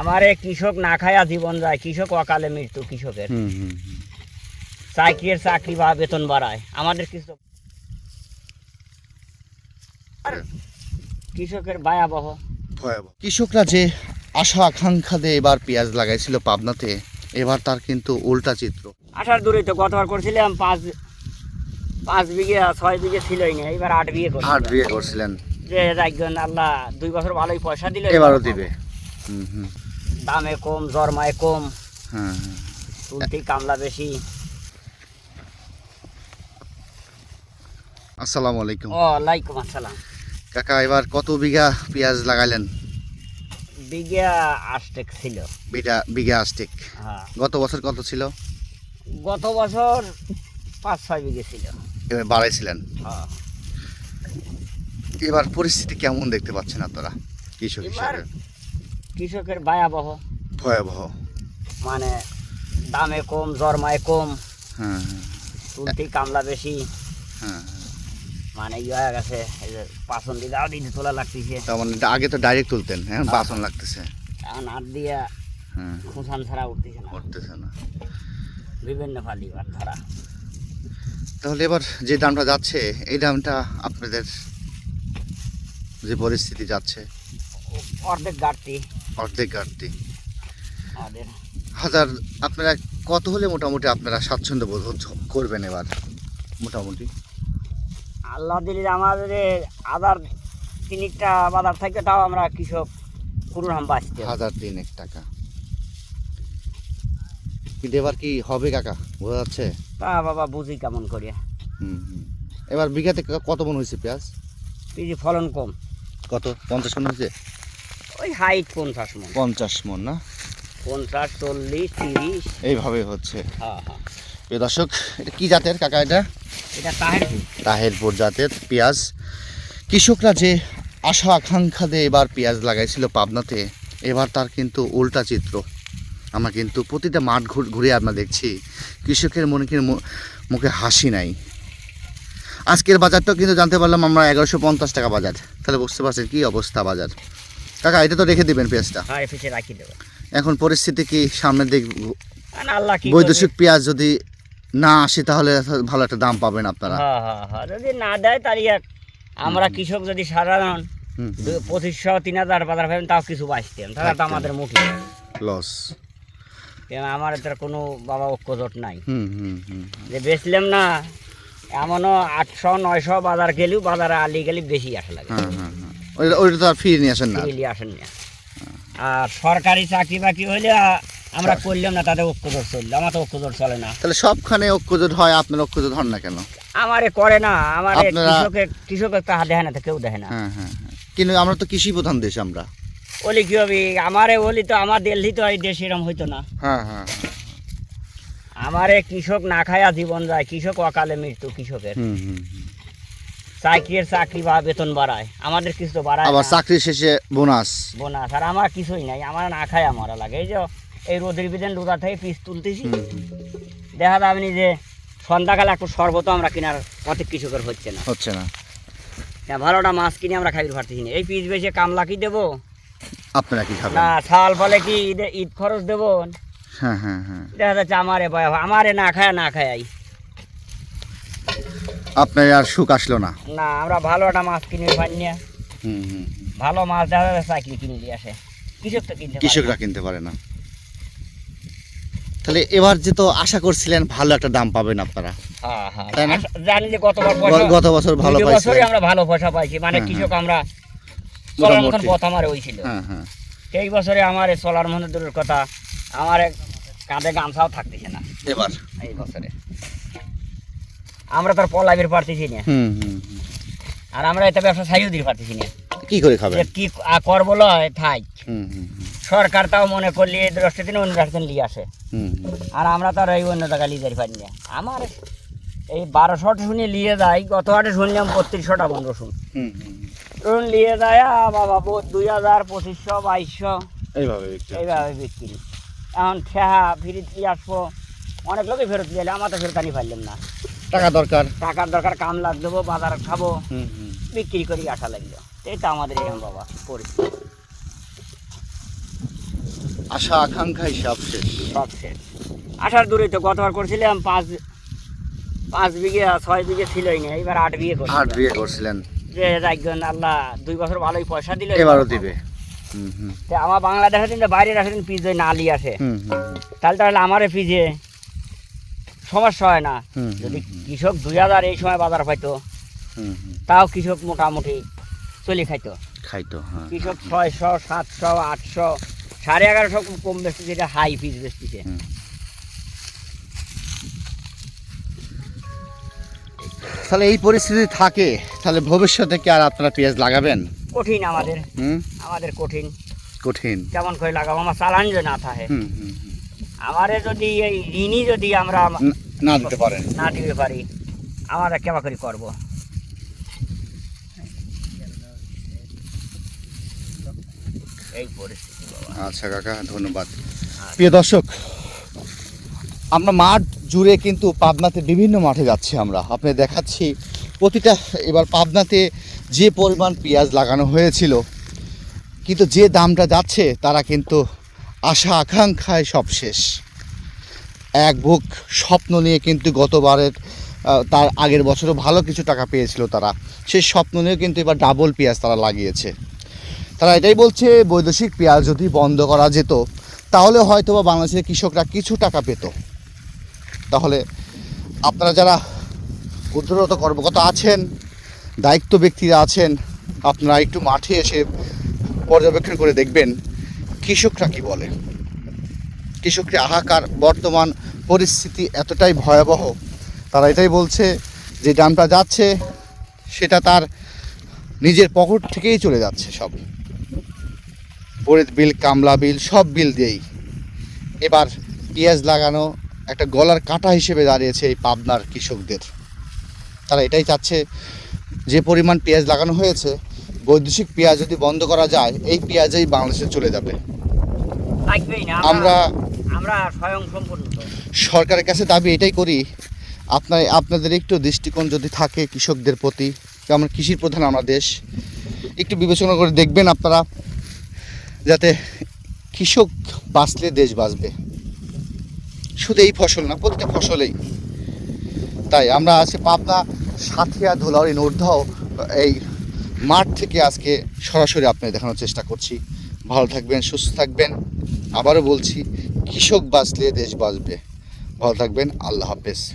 আমারে কৃষক না খায়া জীবন যায় কৃষক অকালে মৃত্যু কৃষকের। চাকরির চাকরি বা বেতন বাড়ায় আমাদের কৃষক কৃষকের ভয়াবহ। ভয়াবহ। কৃষকরা যে আশা আকাঙ্ক্ষা দিয়ে এবার পেঁয়াজ লাগাইছিল পাবনাতে এবার তার কিন্তু উল্টা চিত্র। আসার দূরে তো গতবার করছিলাম পাঁচ পাঁচ বিঘে ছয় বিঘে ছিলই না এবার আট বিঘে আট বিয়ে করছিলেন। যে একজন আল্লাহ দুই বছর ভালোই পয়সা দিল এবারও দিবে। দামে কম জরমায় কম। হ্যাঁ হ্যাঁ। তুলতেই কামলা বেশি। আসসালামু আলাইকুম। ও লাইকুম আসসালাম। কাকা এবার কত বিঘা পেঁয়াজ লাগাইলেন? বিঘা আষ্টেক ছিল। বিঘা বিঘা আস্টিক হ্যাঁ। গত বছর কত ছিল? গত বছর পাঁচ ছয় বিঘে ছিল। এবার বাড়াইছিলেন। হ্যাঁ। এবার পরিস্থিতি কেমন দেখতে পাচ্ছেন আপনারা কৃষক হিসাবে? কৃষকের ভয়াবহ। ভয়াবহ। মানে দামে কম জরমায় কম হ্যাঁ হ্যাঁ। তুলতেই কামলা বেশি। হ্যাঁ মানে ইয়ে হয়ে গেছে এই যে পাচন দিদাও দিতে তোলা লাগতেছে। তার মানে আগে তো ডাইরেক্ট তুলতেন হ্যাঁ? বাসন লাগতেছে। এখন হাত দিয়া হ্যাঁ। খুঁসান ছাড়া উঠতেছে না। করতেছে না। বিভিন্ন ফালি আর ধরা। তাহলে এবার যে দামটা যাচ্ছে এই দামটা আপনাদের যে পরিস্থিতি যাচ্ছে? অর্ধেক ঘাটতি। অর্ধেক ঘাটতি। হাজার আপনারা কত হলে মোটামুটি আপনারা স্বাচ্ছন্দ্য বোধ করবেন এবার মোটামুটি। আল্লাহ দিলে আমাদের আদার তিনিকটা বাজার থাকে তাও আমরা কৃষক কোনো রকম বাঁচতে। হাজার তিনেক টাকা। কিন্তু এবার কি হবে কাকা? বোঝা যাচ্ছে? তা বাবা বুঝি কেমন করিয়া হুম হুম। এবার বিঘাতে কত মন হয়েছে পেঁয়াজ? এই যে ফলন কম। কত? পঞ্চাশ মন হয়েছে? ওই হাইট পঞ্চাশ মন। পঞ্চাশ মন না? পঞ্চাশ চল্লিশ তিরিশ। এইভাবে হচ্ছে। হ্যাঁ হ্যাঁ। প্রিয় দর্শক এটা কি জাতের কাকা এটা? এটা তাহের কি? তাহেরপুর জাতের পেঁয়াজ। কৃষকরা যে আশা আকাঙ্ক্ষা দিয়ে এবার পেঁয়াজ লাগাইছিল পাবনাতে এবার তার কিন্তু উল্টা চিত্র। আমরা কিন্তু প্রতিটা মাঠ ঘুর- ঘুরে আমরা দেখছি কৃষকের মনে মুখে হাসি নাই। আজকের বাজারটাও কিন্তু জানতে পারলাম আমরা এগারোশো পঞ্চাশ টাকা বাজার। তাহলে বুঝতে পারছেন কী অবস্থা বাজার। কাকা এটা তো রেখে দিবেন পেঁয়াজটা। হ্যাঁ পিছিয়ে রাখি দেবো। এখন পরিস্থিতি কি? সামনের দিক আল্লাহ কি বৈদেশিক? পেঁয়াজ যদি না আসে তাহলে ভালো একটা দাম পাবেন আপনারা। হ্যাঁ হ্যাঁ হ্যাঁ যদি না দেয় তাহলে এক আমরা কৃষক যদি সাধারণ পঁচিশশো তিন হাজার বাজার পাবেন তাও কিছু বাঁচতেন তাহলে তো আমাদের মুঠি লস। আমার তো কোনো বাবা ঐক্যজোট নাই। হুম হুম হুম যে বেচলাম না এমনও আটশো নয়শো বাজার গেলেও বাজারে আলি গেলে বেশি আসা লাগে। হ্যাঁ হ্যাঁ। ওইটা তো আর ফিরে নিয়ে আসেন না ফিরিলি আসেন না। আর সরকারি চাকরি বাকরি হইলে আমরা করলাম না তাদের ঐক্যজোট চলল। আমার তো ঐক্যজোট চলে না। তাহলে সবখানে ঐক্যজোট হয় আপনার ঐক্যজোট হন না কেন? আমারে করে না আমার কৃষকের কৃষকের তাহা দেখে না তো কেউ দেখে না। হ্যাঁ হ্যাঁ হ্যাঁ। কিন্তু আমরা তো কৃষি প্রধান দেশ আমরা। ওলি কি হবে আমারে ওলি তো আমার দিল্লি তো এই দেশ এরম হইতো না। হ্যাঁ হ্যাঁ আমারে কৃষক না খায়া জীবন যায় কৃষক অকালে মৃত্যু কৃষকের। হুম হুম। চাকরির চাকরি বা বেতন বাড়ায়। আমাদের কিছু তো বাড়ায় আবার। চাকরি শেষে বোনাস। বোনাস। আর আমার কিছুই নাই। আমার না খায় আমার লাগে। এই যে এই রোদের বিদেন রোদা থেকে পিস তুলতেছি। দেখা যাবে নি যে সন্ধ্যাকালে একটু শরবত আমরা কেনার কৃষকের হচ্ছে না। হচ্ছে না। হ্যাঁ, ভালোটা মাছ কিনে আমরা খাইতে পারতেছি না। এই পিস বেশি কামলা কি দেবো? আপনারা কি খাবেন? না ছাল কি ঈদ খরচ দেবো? হ্যাঁ হ্যাঁ হ্যাঁ। দেখা যাচ্ছে আমারে ভয় আমারে না খায় না খায় আপনার আর সুখ আসলো না? না আমরা ভালো একটা মাছ কিনে না হুম। ভালো মাছ দেখা যাচ্ছে চাকরি কিনে দিয়ে আসে। কৃষক তো কিনতে পারে। কৃষকরা কিনতে পারে না। তাহলে এবার যে তো আশা করছিলেন ভালো একটা দাম পাবেন আপনারা। হ্যাঁ হ্যাঁ। জানি যে গতবার গত বছর ভালো বছরই আমরা ভালো পয়সা পাইছি। মানে হ্যাঁ, কৃষক আমরা চলার মতন পথ আমার ওই ছিল। হ্যাঁ হ্যাঁ। এই বছরে আমার চলার মধ্যে দূরের কথা আমার এক কাঁধে গামছাও থাকতেছে না। এবার। এই বছরে। আমরা তার পলাইবের পারতেছি না। আর আমরা এটা ব্যবসা ছাইও দিতে পারতেছি না। কি করে খাবেন? যে কি আ- করব লয় থাই। সরকার তাও মনে করলি এই দশটা দিন অন্য রাখতেন নিয়ে আসে। আর আমরা তো আর এই অন্য জায়গায় লিয়ে যাই পারি না। আমার এই বারোশোটা শুনে নিয়ে যাই গত হাটে শুনলাম বত্রিশশোটা বন রসুন। রসুন নিয়ে যায় বাবা দুই হাজার পঁচিশশো বাইশশো। এইভাবে। এইভাবে বিক্রি। এখন ঠেহা ফিরিত দিয়ে আসব। অনেক লোকে ফেরত দিয়ে এলে, আমার তো ফেরত আনি পারলাম না। টাকা দরকার। টাকার দরকার কাম লাগ দেবো বাজার খাব বিক্রি করি আসা লাগল। তো আমাদের এরকম বাবা পরিস্থিতি। আশা আকাঙ্ক্ষাই সব শেষ। সব শেষ। আসার দূরে তো গতবার করছিলাম পাঁচ পাঁচ বিঘে ছয় বিঘে ছিলই না এবার আট বিঘে আট বিয়ে করছিলেন। যে একজন আল্লাহ দুই বছর ভালোই পয়সা দিল। এবারও দিবে। আমার বাংলাদেশে কিন্তু বাইরের আসেন পিজে নালি আসে তাহলে তাহলে আমারে পিজে। সমস্যা হয় না। যদি কৃষক দুই হাজার এই সময় বাজার পাইতো তাও কৃষক মোটামুটি চলে খাইতো। খাইতো হ্যাঁ। কৃষক ছয়শো সাতশো আটশো সাড়ে এগারোশো কম বেশি যেটা হাই বেচতেছে হুম। তাহলে এই পরিস্থিতি থাকে তাহলে ভবিষ্যতে কি আর আপনারা পেঁয়াজ লাগাবেন? কঠিন আমাদের। হুম? আমাদের কঠিন। কঠিন। কেমন করে লাগাবো? আমার চালান যে না থাকে। হুম হুম হুম। আমারে যদি এই ঋণই যদি আমরা না- দিতে পারেন। না দিতে পারি আমরা কেমন করে করব? এই পরিস্থিতি আচ্ছা কাকা ধন্যবাদ। প্রিয় দর্শক আমরা মাঠ জুড়ে কিন্তু পাবনাতে বিভিন্ন মাঠে যাচ্ছি আমরা। আপনি দেখাচ্ছি প্রতিটা এবার পাবনাতে যে পরিমাণ পেঁয়াজ লাগানো হয়েছিল কিন্তু যে দামটা যাচ্ছে তারা কিন্তু আশা আকাঙ্ক্ষায় সব শেষ। এক বুক স্বপ্ন নিয়ে কিন্তু গতবারের তার আগের বছরও ভালো কিছু টাকা পেয়েছিল তারা। সেই স্বপ্ন নিয়ে কিন্তু এবার ডাবল পেঁয়াজ তারা লাগিয়েছে। তারা এটাই বলছে, বৈদেশিক পেঁয়াজ যদি বন্ধ করা যেত, তাহলে হয়তো বা বাংলাদেশের কৃষকরা কিছু টাকা পেত। তাহলে আপনারা যারা উদ্ধরত কর্মকর্তা আছেন, দায়িত্ব ব্যক্তিরা আছেন, আপনারা একটু মাঠে এসে পর্যবেক্ষণ করে দেখবেন কৃষকরা কি বলে? কৃষকরা হাহাকার বর্তমান পরিস্থিতি এতটাই ভয়াবহ, তারা এটাই বলছে যে দামটা যাচ্ছে, সেটা তার নিজের পকেট থেকেই চলে যাচ্ছে সব। বরিদ বিল, কামলা বিল, সব বিল দিয়েই। এবার পেঁয়াজ লাগানো, একটা গলার কাঁটা হিসেবে দাঁড়িয়েছে এই পাবনার কৃষকদের। তারা এটাই চাচ্ছে, যে পরিমাণ পেঁয়াজ লাগানো হয়েছে বৈদেশিক পেঁয়াজ যদি বন্ধ করা যায় এই পেঁয়াজেই বাংলাদেশে চলে যাবে। আমরা আমরা সরকারের কাছে দাবি এটাই করি আপনার আপনাদের একটু দৃষ্টিকোণ যদি থাকে কৃষকদের প্রতি যেমন কৃষির প্রধান আমরা দেশ একটু বিবেচনা করে দেখবেন আপনারা যাতে কৃষক বাঁচলে দেশ বাঁচবে। শুধু এই ফসল না প্রত্যেক ফসলেই। তাই আমরা আজকে পাবনা সাথিয়া ধুলাউড়ি নূর্ধাও এই মাঠ থেকে আজকে সরাসরি আপনাদের দেখানোর চেষ্টা করছি। ভালো থাকবেন, সুস্থ থাকবেন। আবারও বলছি, কৃষক বাঁচলে দেশ বাঁচবে। ভালো থাকবেন, আল্লাহ হাফেজ।